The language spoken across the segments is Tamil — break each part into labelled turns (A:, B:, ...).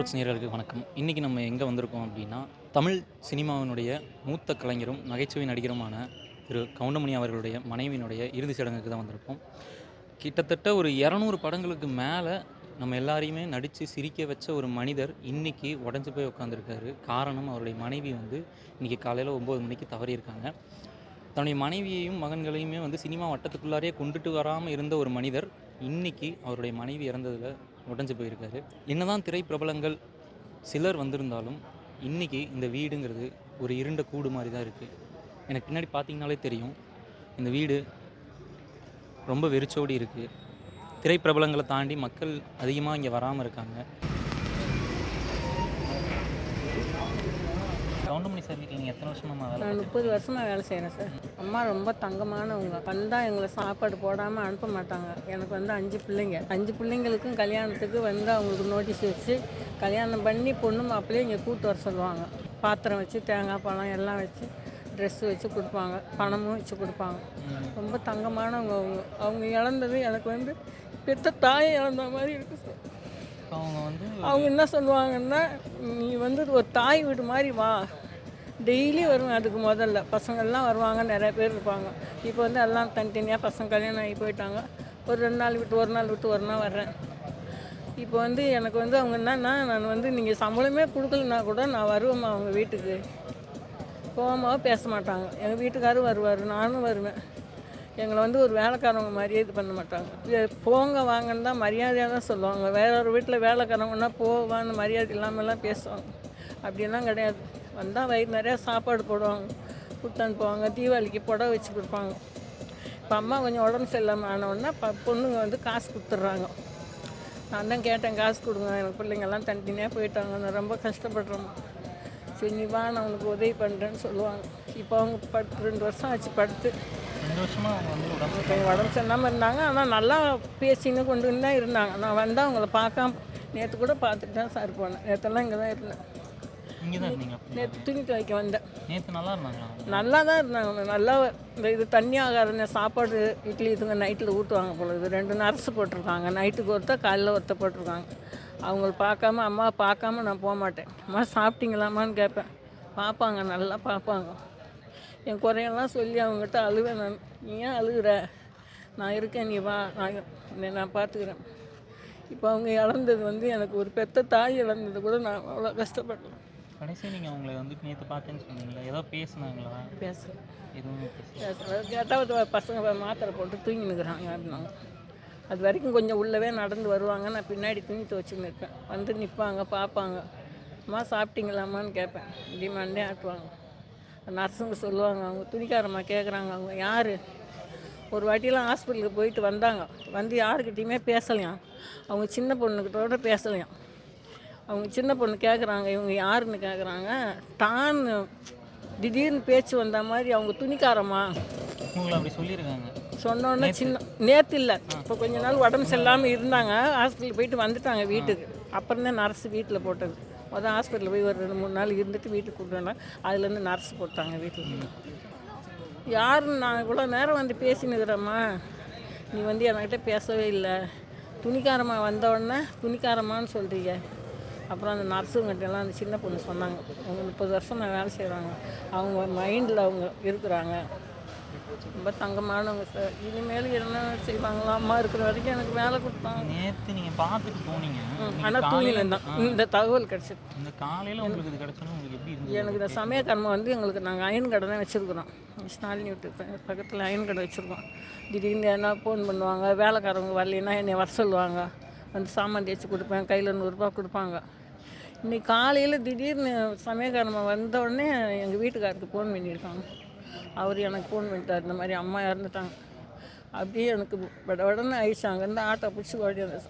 A: ரோட்ஸ் நேர்களுக்கு வணக்கம். இன்றைக்கி நம்ம எங்கே வந்திருக்கோம் அப்படின்னா தமிழ் சினிமாவினுடைய மூத்த கலைஞரும் நகைச்சுவை நடிகருமான திரு கவுண்டமணி அவர்களுடைய மனைவியினுடைய இறுதி சடங்குக்கு தான் வந்திருக்கோம். கிட்டத்தட்ட ஒரு இரநூறு படங்களுக்கு மேலே நம்ம எல்லாரையுமே நடித்து சிரிக்க வச்ச ஒரு மனிதர் இன்றைக்கி உடஞ்சி போய் உட்காந்துருக்காரு காரணம் அவருடைய மனைவி வந்து இன்றைக்கி காலையில் ஒம்பது மணிக்கு தவறியிருக்காங்க. தன்னுடைய மனைவியையும் மகன்களையுமே வந்து சினிமா வட்டத்துக்குள்ளாரே கொண்டுட்டு வராமல் இருந்த ஒரு மனிதர் இன்றைக்கி அவருடைய மனைவி இறந்ததில் உடஞ்சு போயிருக்காரு. என்னதான் திரைப்பிரபலங்கள் சிலர் வந்திருந்தாலும் இன்றைக்கி இந்த வீடுங்கிறது ஒரு இருண்ட கூடு மாதிரி தான் இருக்குது எனக்கு பின்னாடி பார்த்தீங்கனாலே தெரியும். இந்த வீடு ரொம்ப வெறிச்சோடி இருக்குது திரைப்பிரபலங்களை தாண்டி மக்கள் அதிகமாக இங்கே வராமல் இருக்காங்க. கவுண்டமணி சார் வீட்டில் நீங்கள் எத்தனை வருஷமா வேலை
B: நான் முப்பது வருஷமாக வேலை செய்கிறேன் சார். அம்மா ரொம்ப தங்கமானவங்க. வந்தால் எங்களை சாப்பாடு போடாமல் அனுப்ப மாட்டாங்க. எனக்கு வந்து அஞ்சு பிள்ளைங்க. அஞ்சு பிள்ளைங்களுக்கும் கல்யாணத்துக்கு வந்து அவங்களுக்கு நோட்டீஸ் வச்சு கல்யாணம் பண்ணி பொண்ணு மாப்பிள்ளையும் இங்கே கூட்டு வர சொல்லுவாங்க. பாத்திரம் வச்சு தேங்காய் பழம் எல்லாம் வச்சு ட்ரெஸ் வச்சு கொடுப்பாங்க. பணமும் வச்சு கொடுப்பாங்க. ரொம்ப தங்கமானவங்க அவங்க. அவங்க இழந்தது எனக்கு வந்து பெத்த தாயை இழந்த மாதிரி இருக்குது சார்.
A: அவங்க வந்து
B: அவங்க என்ன சொல்லுவாங்கன்னா நீ வந்து ஒரு தாய் வீடு மாதிரி வா. டெய்லி வருவேன் அதுக்கு முதல்ல. பசங்கள்லாம் வருவாங்க நிறைய பேர் இருப்பாங்க. இப்போ வந்து எல்லாம் தனித்தனியாக பசங்க கல்யாணம் ஆகி போயிட்டாங்க. ஒரு ரெண்டு நாள் விட்டு ஒரு நாள் விட்டு ஒரு நாள் வர்றேன். இப்போ வந்து எனக்கு வந்து அவங்க என்னன்னா நான் வந்து நீங்கள் சம்பளமே கொடுக்கலனா கூட நான் வருவேம்மா அவங்க வீட்டுக்கு. கோவமாக பேச மாட்டாங்க. எங்கள் வீட்டுக்காரரும் வருவார் நானும் வருவேன். எங்களை வந்து ஒரு வேலைக்காரவங்க மாதிரியே இது பண்ண மாட்டாங்க. போங்க வாங்கன்னு தான் மரியாதையாக தான் சொல்லுவாங்க. வேற ஒரு வீட்டில் வேலைக்காரவங்கன்னா போவான்னு மரியாதை இல்லாமலாம் பேசுவாங்க. அப்படிலாம் கிடையாது. வந்தால் வயிறு நிறையா சாப்பாடு போடுவாங்க. கொடுத்து அனுப்புவாங்க தீபாவளிக்கு புடவை வச்சு கொடுப்பாங்க. இப்போ அம்மா கொஞ்சம் உடம்பு சரியில்லாமல் ஆனவுடனே ப பொண்ணுங்க வந்து காசு கொடுத்துட்றாங்க. நான் தான் கேட்டேன் காசு கொடுங்க எனக்கு பிள்ளைங்கெல்லாம் தனித்தனியாக போயிட்டாங்க நான் ரொம்ப கஷ்டப்படுறேன் சரி நீ வா நான் உனக்கு உதவி பண்ணுறேன்னு சொல்லுவாங்க. இப்போ அவங்க பத்து ரெண்டு வருஷம் ஆச்சு படுத்து.
A: உடம்பு
B: சரியில்லாமல் இருந்தாங்க. ஆனால் நல்லா பேசின்னு கொண்டு தான் இருந்தாங்க. நான் வந்தால் அவங்கள பார்க்காம நேற்று கூட பார்த்துட்டு தான் சார் போனேன். நேற்றெல்லாம் இங்கே தான் இருந்தேன்.
A: இங்கே தான் இருந்தீங்க
B: நேற்று துணி துவைக்க வந்தேன்.
A: நேற்று நல்லா இருந்தாங்களா?
B: நல்லா தான் இருந்தாங்க. நல்லா இந்த இது தண்ணி ஆகாத சாப்பாடு இட்லி இதுங்க நைட்டில் ஊற்றுவாங்க போல இது. ரெண்டு நர்ஸு போட்டிருக்காங்க. நைட்டுக்கு ஒருத்தர் காலையில் ஒருத்தர் போட்டிருக்காங்க. அவங்கள பார்க்காம அம்மா பார்க்காம நான் போக மாட்டேன். அம்மா சாப்பிட்டீங்களாம்மான்னு கேட்பேன். பார்ப்பாங்க நல்லா பார்ப்பாங்க. என் குறையெல்லாம் சொல்லி அவங்ககிட்ட அழுவேன் நான். நீ ஏன் அழுகுற? நான் இருக்கேன் நீ வா. நான் நான் பார்த்துக்கிறேன். இப்போ அவங்க இழந்தது வந்து எனக்கு ஒரு பெத்த தாய் இழந்தது கூட நான் அவ்வளோ கஷ்டப்பட்டேன்
A: கடைசி நீங்கள் அவங்களை வந்து நேற்று பார்த்தேன்னு சொன்னீங்களா ஏதோ பேசுனாங்களா?
B: பேசுகிறேன்
A: எதுவும் பேச
B: கேட்டால் பசங்க மாத்திரை போட்டு தூங்கி நிற்கிறாங்க அப்படின்னாங்க அது வரைக்கும் கொஞ்சம் உள்ளவே நடந்து வருவாங்க. நான் பின்னாடி துணி துவச்சின்னு இருப்பேன். வந்து நிற்பாங்க பார்ப்பாங்க. அம்மா சாப்பிட்டீங்களாம்மான்னு கேட்பேன். இப்படி மண்டே ஆட்டுவாங்க. நர்ஸுங்க சொல்லுவாங்க அவங்க துணிக்காரம்மா கேட்குறாங்க அவங்க யார்? ஒரு வாட்டியெல்லாம் ஹாஸ்பிட்டலுக்கு போயிட்டு வந்தாங்க. வந்து யாருக்கிட்டேயுமே பேசலையாம். அவங்க சின்ன பொண்ணுக்கிட்டோட பேசலையாம். அவங்க சின்ன பொண்ணு கேட்குறாங்க இவங்க யாருன்னு கேட்குறாங்க தான் திடீர்னு பேச்சு வந்த மாதிரி அவங்க துணிக்காரம்மா.
A: உங்களை அப்படி சொல்லியிருக்காங்க.
B: சொன்னோன்னே சின்ன நேற்று இல்லை. இப்போ கொஞ்ச நாள் உடம்பு சரியில்லாமல் இருந்தாங்க. ஹாஸ்பிட்டல் போயிட்டு வந்துட்டாங்க வீட்டுக்கு. அப்புறம் தான் நர்ஸ் வீட்டில் போட்டது. மொதல் ஹாஸ்பிட்டலில் போய் ஒரு ரெண்டு மூணு நாள் இருந்துட்டு வீட்டுக்கு கூப்பிட்டு வந்தாங்க அதுலேருந்து நர்ஸ் போட்டாங்க வீட்டில். யாருன்னு நான் இவ்வளோ நேரம் வந்து பேசினுக்கிறேம்மா. நீ வந்து என்கிட்ட பேசவே இல்லை. துணிக்காரம்மா வந்த உடனே துணிக்காரம்மான்னு சொல்கிறீங்க அப்புறம் அந்த நர்ஸுங்கிட்ட எல்லாம் அந்த சின்ன பொண்ணு சொன்னாங்க அவங்க முப்பது வருஷம் நான் வேலை செய்கிறாங்க அவங்க மைண்டில் அவங்க இருக்கிறாங்க. ரொம்ப தங்கமானவங்க சார் இனிமேல் என்ன செய்வாங்களா அம்மா இருக்கிற வரைக்கும் எனக்கு வேலை கொடுத்தாங்க.
A: நேற்று நீங்கள் பார்த்துட்டு போனீங்க.
B: ஆனால் தூங்கினேன் தான். இந்த தகவல் கிடச்சிது.
A: இந்த காலையில் உங்களுக்கு இது கிடச்சோன்னு உங்களுக்கு எப்படி
B: எனக்கு இந்த சமய கர்மம் வந்து எங்களுக்கு நாங்கள் அயன் கடை தான் வச்சுருக்குறோம் ஸ்டாலினி வீட்டு பக்கத்தில் அயன் கடை வச்சுருக்கோம். திடீர்னு என்ன ஃபோன் பண்ணுவாங்க வேலைக்காரவங்க வரலைன்னா என்னை வர சொல்லுவாங்க. வந்து சாமான் தேய்ச்சி கொடுப்பேன். கையில் நூறுரூபா கொடுப்பாங்க. இன்னைக்கு காலையில் திடீர்னு சமயக்காரம்மா வந்த உடனே எங்கள் வீட்டுக்காரருக்கு ஃபோன் பண்ணியிருக்காங்க. அவர் எனக்கு ஃபோன் பண்ணிட்டார். இந்த மாதிரி அம்மா இறந்துட்டாங்க. அப்படியே எனக்கு விட உடனே ஆயிடுச்சு. அங்கேருந்து ஆட்டோ பிடிச்சி ஓடி வந்தேன்.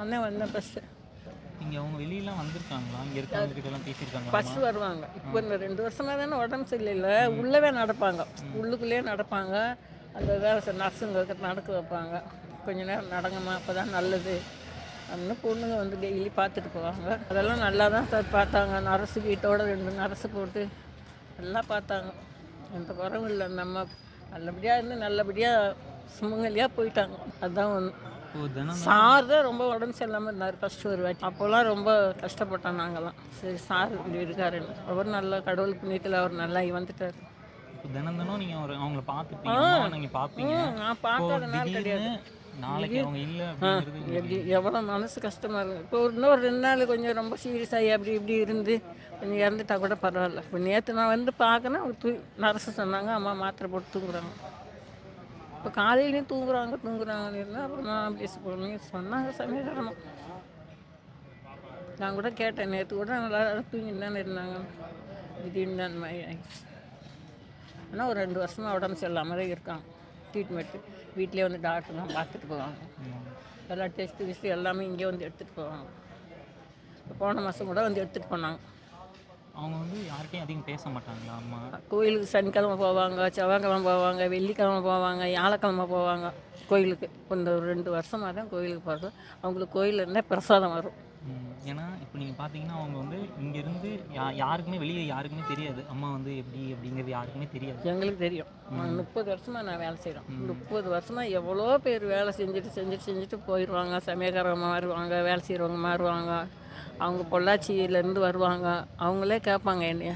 B: அண்ணன் வந்தேன் ஃபஸ்ட்டு
A: இங்கே அவங்க வெளியெல்லாம் வந்திருக்காங்களா? இங்கே இருக்கவங்க கிட்ட எல்லாம் பேசியிருக்காங்களா?
B: ஃபஸ்ட்டு வருவாங்க. இப்போ இந்த ரெண்டு வருஷமாக தானே உடம்பு சரியில்லை உள்ளவே நடப்பாங்க. உள்ளுக்குள்ளேயே நடப்பாங்க. அந்த வேலை செய்ய நர்ஸுங்க நடக்க வைப்பாங்க. கொஞ்ச நேரம் நடங்கம்மா. அப்போ தான் நல்லது. அப்படின்னு பொண்ணுங்க வந்து டெய்லி பார்த்துட்டு போவாங்க. அதெல்லாம் நல்லா தான் சார் பார்த்தாங்க நரசு வீட்டோட ரெண்டு நரசு போட்டு நல்லா பார்த்தாங்க. எந்த குறவும் இல்லை. நம்ம நல்லபடியாக இருந்து நல்லபடியாக சுமங்கலியாக போயிட்டாங்க. அதுதான் ஒன்று சார் தான் ரொம்ப உடம்பு சரியில்லாமல் இருந்தார் ஃபஸ்ட்டு ஒரு வாட்டி. அப்போல்லாம் ரொம்ப கஷ்டப்பட்டோம் நாங்கள்லாம் சரி சார் இப்படி இருக்காருன்னு. அவர் நல்லா கடவுள் புண்ணியத்தில் அவர் நல்லா வந்துட்டார்
A: தினம் தினம் நீங்கள் அவங்கள பார்த்துப்பீங்க. நீங்கள் பார்ப்பீங்க.
B: நான் பார்க்காத நாள் கிடையாது.
A: நாளைக்கு அவங்க இல்லை
B: எப்படி எவ்வளோ மனசு கஷ்டமாக இருக்குது இப்போ ஒரு இன்னொரு ரெண்டு நாள் கொஞ்சம் ரொம்ப சீரியஸ் ஆகி அப்படி இப்படி இருந்து கொஞ்சம் இறந்துட்டா கூட பரவாயில்ல. இப்போ நேற்று நான் வந்து பார்க்கணும் அவங்க தூ நரசு சொன்னாங்க அம்மா மாத்திரை போட்டு தூங்குறாங்க. இப்போ காலையிலையும் தூங்குறாங்க தூங்குறாங்கன்னு இருந்தால் அப்புறம் நான் பேச போகணும் சொன்னாங்க சமயக்காரமாக நான் கூட கேட்டேன் நேற்று கூட நல்லா தூங்கிட்டு தானே இருந்தாங்க. திடீர்னு அந்த மாதிரி ஆயிடுச்சு. ஆனால் ஒரு ரெண்டு வருஷமாக உடம்பு சரியில்லாமல் இருக்காங்க. ட்ரீட்மெண்ட்டு வீட்டிலே வந்து டாக்டர்லாம் பார்த்துட்டு போவாங்க. எல்லா டெஸ்ட்டு கிஸ்ட்டு எல்லாமே இங்கே வந்து எடுத்துகிட்டு போவாங்க. போன மாதம் கூட வந்து எடுத்துகிட்டு போனாங்க.
A: அவங்க வந்து யார்கிட்டயும் அதிகம் பேச மாட்டாங்களா அம்மா?
B: கோயிலுக்கு சனிக்கிழமை போவாங்க செவ்வாய்க்கிழமை போவாங்க வெள்ளிக்கிழமை போவாங்க வியாழக்கிழமை போவாங்க கோயிலுக்கு. இந்த ஒரு ரெண்டு வருஷமாக தான் கோயிலுக்கு போகிறது அவங்களுக்கு கோயிலில் இருந்தால் பிரசாதம் வரும்.
A: ஏன்னா இப்போ நீங்கள் பார்த்தீங்கன்னா அவங்க வந்து இங்கேருந்து யா யாருக்குமே வெளியே யாருக்குமே தெரியாது. அம்மா வந்து எப்படி அப்படிங்கிறது யாருக்குமே தெரியாது.
B: எங்களுக்கு தெரியும். முப்பது வருஷமாக நான் வேலை செய்கிறோம் முப்பது வருஷமாக எவ்வளோ பேர் வேலை செஞ்சுட்டு செஞ்சுட்டு செஞ்சுட்டு போயிடுவாங்க சமயக்காரங்க மாறுவாங்க வேலை செய்கிறவங்க மாறுவாங்க. அவங்க பொள்ளாச்சியிலேருந்து வருவாங்க. அவங்களே கேட்பாங்க என்னைய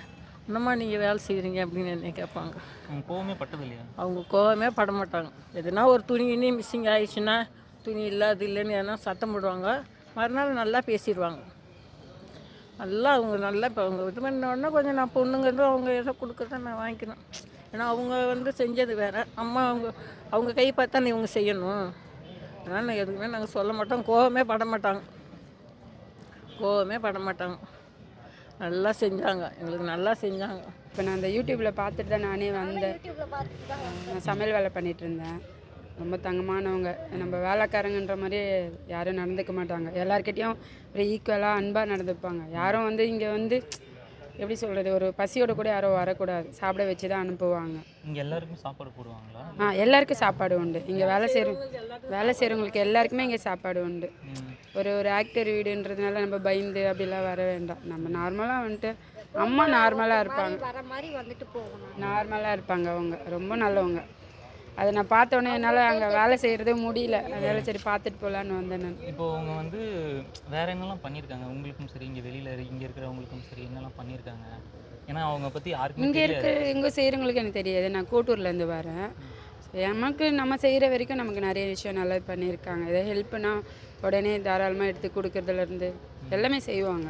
B: இன்னுமா நீங்கள் வேலை செய்கிறீங்க அப்படின்னு என்னைய கேட்பாங்க.
A: அவங்க கோவமே பட்டது இல்லையா?
B: அவங்க கோவமே பட மாட்டாங்க. எதுனா ஒரு துணி இனி மிஸ்ஸிங் ஆயிடுச்சுன்னா துணி இல்லை அது இல்லைன்னு எதனா சத்தம் போடுவாங்க. மறுநாள் நல்லா பேசிடுவாங்க. நல்லா அவங்க நல்லா இப்போ அவங்க இது பண்ண உடனே கொஞ்சம் நான் பொண்ணுங்கிறது அவங்க எதை கொடுக்குறத நான் வாங்கிக்கணும். ஏன்னா அவங்க வந்து செஞ்சது வேறு. அம்மா அவங்க அவங்க கை பார்த்தா நீ இவங்க செய்யணும். அதனால் நான் எதுவுமே நாங்கள் சொல்ல மாட்டோம். கோவமே பட மாட்டாங்க. கோவமே பட மாட்டாங்க. நல்லா செஞ்சாங்க. எங்களுக்கு நல்லா செஞ்சாங்க.
C: இப்போ நான் அந்த யூடியூப்பில் பார்த்துட்டு தான் நானே வந்தேன் நான் சமையல் வேலை பண்ணிட்டு இருந்தேன். ரொம்ப தங்கமானவங்க. நம்ம வேலைக்காரங்கன்ற மாதிரி யாரும் நடந்துக்க மாட்டாங்க. எல்லார்கிட்டயும் ஒரு ஈக்குவலாக அன்பாக நடந்துப்பாங்க. யாரும் வந்து இங்கே வந்து எப்படி சொல்கிறது ஒரு பசியோட கூட யாரும் வரக்கூடாது. சாப்பிட வச்சு தான் அனுப்புவாங்க.
A: இங்கே எல்லாருக்கும் சாப்பாடு போடுவாங்களா?
C: ஆ எல்லாருக்கும் சாப்பாடு உண்டு. இங்கே வேலை செய்கிற வேலை செய்கிறவங்களுக்கு எல்லாருக்குமே இங்கே சாப்பாடு உண்டு. ஒரு ஒரு ஆக்டர் வீடுன்றதுனால நம்ம பயந்து அப்படிலாம் வர வேண்டாம். நம்ம நார்மலாக வந்துட்டு அம்மா நார்மலாக இருப்பாங்க.
D: வர மாதிரி வந்துட்டு போகணும்.
C: நார்மலாக இருப்பாங்க அவங்க. ரொம்ப நல்லவங்க. அதை நான் பார்த்த உடனே என்னால் அங்கே வேலை செய்கிறதே முடியல. அதனால சரி பார்த்துட்டு போகலான்னு வந்தேன் நான்.
A: இப்போ அவங்க வந்து வேற என்னெல்லாம் பண்ணியிருக்காங்க உங்களுக்கும் சரி இங்கே வெளியில் இங்கே இருக்கிறவங்களுக்கும் சரி என்னெல்லாம் பண்ணியிருக்காங்க ஏன்னா அவங்க பற்றி யாருக்குமே
C: இங்கே
A: தெரியாது.
C: இருக்க இங்கே செய்கிறவங்களுக்கு எனக்கு தெரியாது. நான் கோட்டூர்லேருந்து வரேன். நமக்கு நம்ம செய்கிற வரைக்கும் நமக்கு நிறைய விஷயம் நல்லா பண்ணியிருக்காங்க ஏதோ ஹெல்ப்னா உடனே தாராளமாக எடுத்து கொடுக்கறதுலேருந்து எல்லாமே செய்வாங்க.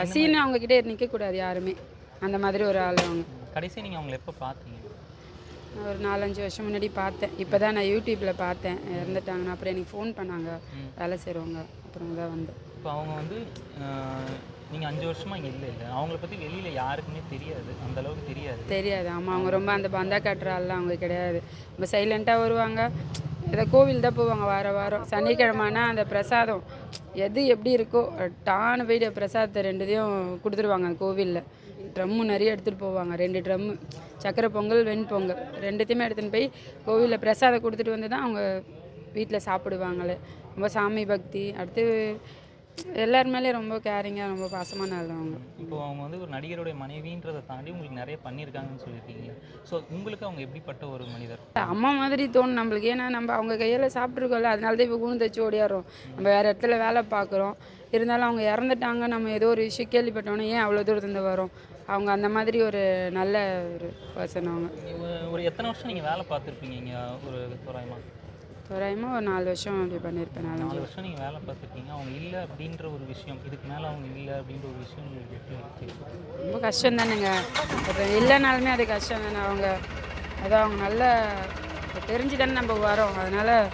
C: பசின்னு அவங்கக்கிட்ட நிற்கக்கூடாது யாருமே. அந்த மாதிரி ஒரு ஆள் அவங்க.
A: கடைசி நீங்கள் அவங்கள எப்போ பார்த்தீங்க?
C: ஒரு நாலஞ்சு வருஷம் முன்னாடி பார்த்தேன். இப்போ தான் நான் யூடியூப்பில் பார்த்தேன். இறந்துட்டாங்கன்னு அப்புறம் எனக்கு ஃபோன் பண்ணாங்க. வேலை செய்கிறவங்க அப்புறம் தான் வந்தேன்.
A: இப்போ அவங்க வந்து நீங்கள் அஞ்சு வருஷமாக இங்கே இல்லை இல்லை. அவங்கள பற்றி வெளியில் யாருக்குமே தெரியாது. அந்த அளவுக்கு தெரியாது.
C: தெரியாது. ஆமாம் அவங்க ரொம்ப அந்த பந்தா காட்டுற ஆள்லாம் அவங்க கிடையாது. ரொம்ப சைலண்ட்டாக வருவாங்க. ஏதோ கோவில் தான் போவாங்க வார வாரம். சனிக்கிழமைனா அந்த பிரசாதம் எது எப்படி இருக்கோ டான்னு போயிட்டு பிரசாதத்தை ரெண்டுத்தையும் கொடுத்துருவாங்க அந்த கோவிலில். ட்ரம்மு நிறைய எடுத்துகிட்டு போவாங்க. ரெண்டு ட்ரம்மு சக்கரை பொங்கல் வெண்பொங்கல் ரெண்டுத்தையுமே எடுத்துகிட்டு போய் கோவிலில் பிரசாதம் கொடுத்துட்டு வந்து தான் அவங்க வீட்டில் சாப்பிடுவாங்களே. ரொம்ப சாமி பக்தி. அடுத்து எல்லார் மேலேயும் ரொம்ப கேரிங்காக ரொம்ப பாசமாக நல்லவங்க
A: இப்போ அவங்க வந்து ஒரு நடிகருடைய மனைவின்றதை தாண்டி உங்களுக்கு நிறைய பண்ணியிருக்காங்கன்னு சொல்லியிருக்கீங்க. ஸோ உங்களுக்கு அவங்க எப்படிப்பட்ட ஒரு மனிதர்?
C: அம்மா மாதிரி தோணும் நம்மளுக்கு. ஏன்னா நம்ம அவங்க கையில் சாப்பிட்ருக்கோம்ல அதனால தான் இப்போ கூணு தச்சு ஓடியாரோம் நம்ம வேறு இடத்துல வேலை பார்க்குறோம். இருந்தாலும் அவங்க இறந்துட்டாங்க நம்ம ஏதோ ஒரு விஷயம் கேள்விப்பட்டோன்னே ஏன் அவ்வளோ தூரத்துலேருந்து வரோம்? அவங்க அந்த மாதிரி ஒரு நல்ல ஒரு பர்சன் அவங்க.
A: ஒரு- எத்தனை வருஷம் நீங்கள் வேலை பார்த்துருப்பீங்க இங்கே ஒரு தோராயமாக
C: தோராயமாக ஒரு நாலு வருஷம் அப்படி பண்ணியிருப்பேன்
A: நாலு
C: நாலஞ்சு
A: வருஷம் நீங்கள் வேலை பார்த்துருக்கீங்க. அவங்க இல்லை அப்படின்ற ஒரு விஷயம் இதுக்கு மேலே அவங்க இல்லை அப்படின்ற ஒரு விஷயம் உங்களுக்கு
C: ரொம்ப கஷ்டம் தானேங்க. இப்போ இல்லைனாலுமே அது கஷ்டம் தானே அவங்க. அதான் அவங்க நல்ல தெரிஞ்சு தானே நம்ம வரோம். அதனால்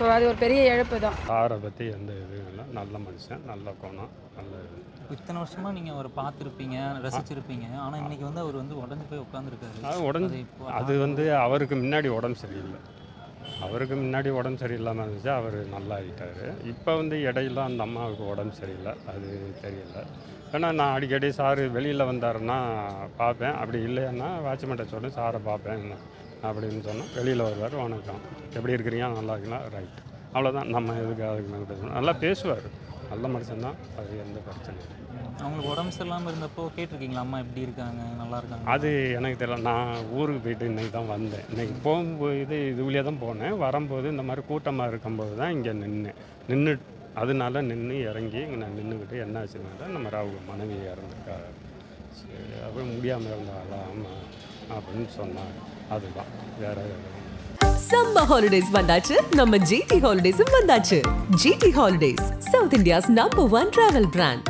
C: ஸோ அது ஒரு பெரிய இழப்பு தான்
D: சாரை பற்றி எந்த இதுவும் இல்லை. நல்ல மனுஷன் நல்ல குணம் நல்ல இது.
A: இத்தனை வருஷமாக நீங்கள் அவரை பார்த்துருப்பீங்க ரசிச்சிருப்பீங்க. ஆனால் இன்னைக்கு வந்து அவர் வந்து உடஞ்சு போய் உட்காந்துருக்காரு
D: அது உடஞ்சு அது வந்து அவருக்கு முன்னாடி உடம்பு சரியில்லை. அவருக்கு முன்னாடி உடம்பு சரியில்லாமல் இருந்துச்சு அவர் நல்லா ஆகிட்டாரு இப்போ வந்து இடையில அந்த அம்மாவுக்கு உடம்பு சரியில்லை. அது தெரியல. ஏன்னா நான் அடிக்கடி சாரு வெளியில் வந்தாருன்னா பார்ப்பேன். அப்படி இல்லைன்னா வாட்ச்மேன்ட்ட சொன்னேன் சாரை பார்ப்பேன் அப்படின்னு சொன்னேன். வெளியில் வருவார் வணக்கம். எப்படி இருக்கிறீங்க? நல்லா இருக்கீங்களா? ரைட். அவ்வளோதான் நம்ம எதுக்கு அதுக்கு மேலே பேசணும் நல்லா பேசுவார். நல்ல மனுஷன்தான் அது எந்த பிரச்சனையும் இல்லை.
A: அவங்களுக்கு உடம்பு சரியில்லாமல் இருந்தப்போ கேட்டிருக்கீங்களா அம்மா எப்படி இருக்காங்க? நல்லா இருக்காங்க?
D: அது எனக்கு தெரியல. நான் ஊருக்கு போயிட்டு இன்னைக்கு தான் வந்தேன். இன்னைக்கு போகும்போது இது இது வழியாக தான் போனேன். வரும்போது இந்த மாதிரி கூட்டமாக இருக்கும்போது தான் இங்கே நின்று நின்று அதனால நின்று இறங்கி இங்கே நான் நின்றுக்கிட்டு என்ன ஆச்சுன்னா நம்ம ராகு மனைவி இறந்துருக்கா சரி அப்புறம் முடியாமல் இருந்தாங்களா ஆமாம் அப்படின்னு சொன்னாங்க அதுதான். வேற சம்ம
E: சம்மர் ஹாலிடேஸ் வந்தாச்சு. நம்ம ஜிடி ஹாலிடேஸும் வந்தாச்சு. GT holidays South India's number one travel brand